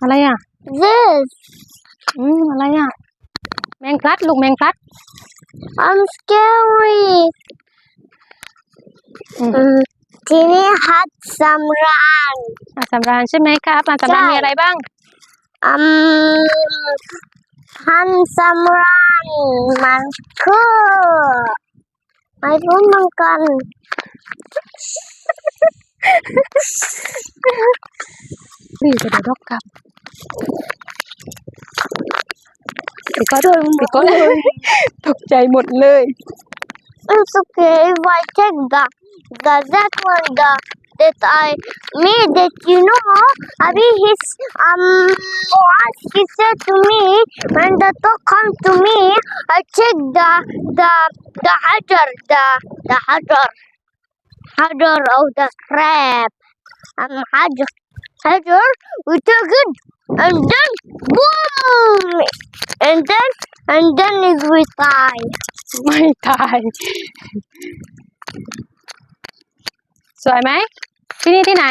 อะไรอะ this อืมอะไรอะ แมงพลัดลูกแมงพลัด I'm scary อืมอืมทีนี้ฮัดสำราญอาสำราญใช่ไหมครับอาสำราญใช่มีอะไรบ้าง อืมฮันสำราญมันคือไม่รู้เหมือนกัน นี่จะเดี๋ยวรกกลับปิดก็ปิดก็เลยตกใจหมดเลย It's okay if I take the the that one the that I made that you know Abi his um once he said to me when the dog come to me I check the the the hajar the the hajar hajar of the crab um hajar hajar we took it and then boom and then and then is we die ไม่ตายสวยไหมที่นี่ที่ไหน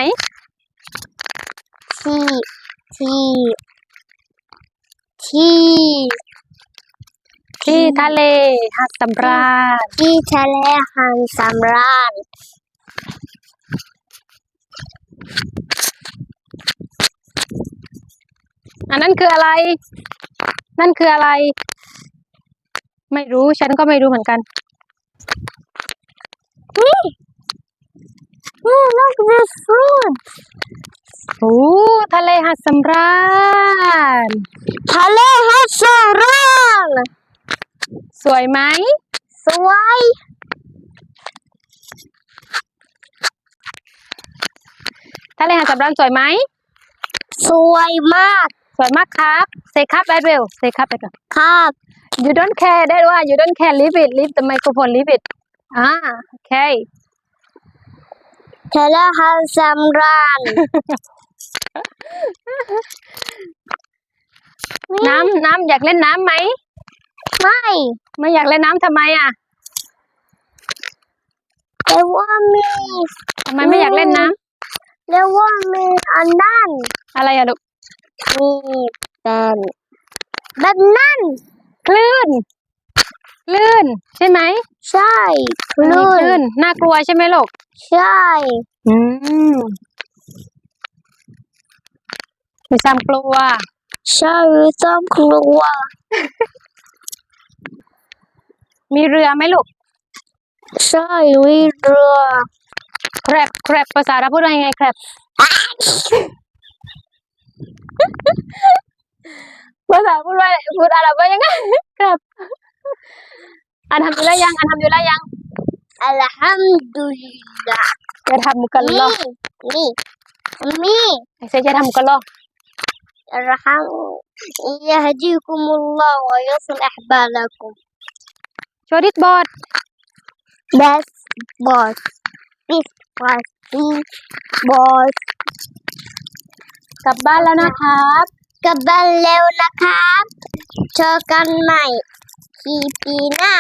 ที่ที่ที่ที่ทะเลหาดสำราญที่ทะเลหันสำราญ อันนั้นคืออะไร นั่นคืออะไร ไม่รู้ฉันก็ไม่รู้เหมือนกันนี่ look this fruit โอ้ทะเลหาดสำราญทะเลหันสำราญสวยไหม สวย ทะเลหาดสำราญสวยไหม สวยมากส วยมากครับ say ครับ a อ w e l say ครับ a อ w e l ครับ you don't care that one you don't care leave it leave the microphone leave it อ่า okay ทะเลหันสำราญน้ำน้ำอยากเล่นน้ำไหม ไม่ ไม่อยากเล่นน้ำทำไมอะแต่ว่ามีทำไมไม่อยากเล่นน้ำแต่ว่ามีอันนั้นอะไรอะลูก มีเป็นแบบนั้นคลื่นคลื่นใช่ไหมใช่คมันมีลื่คนลื่นน่ากลัวใช่ไหมลูกใช่ อืมมีซ้ำกลัว ใช่ต้องกลัวมีเรือไหมลูกใช่วิเรือ แครบแครบภาษาเราพูดว่ายังไงแครบ ภาษาพูดว่าพูดอาหรับว่ายังไง แครบอันทำอยู่แล้วยัง อันทำอยู่แล้วยัง อัลฮัมดุลิลลาห์ จะทำกันลอ นี่นี่มี ไอ้เซจะทำกันลอ อัลฮัมยะฮดีคุมุลลอฮ์วะยัสลิฮบาลักุม โชว์ดิสบอร์ด Best boss Big boss Big boss กลับบ้านแล้วนะครับ กลับบ้านเร็วนะครับเจอกันใหม่ปีปีหน้า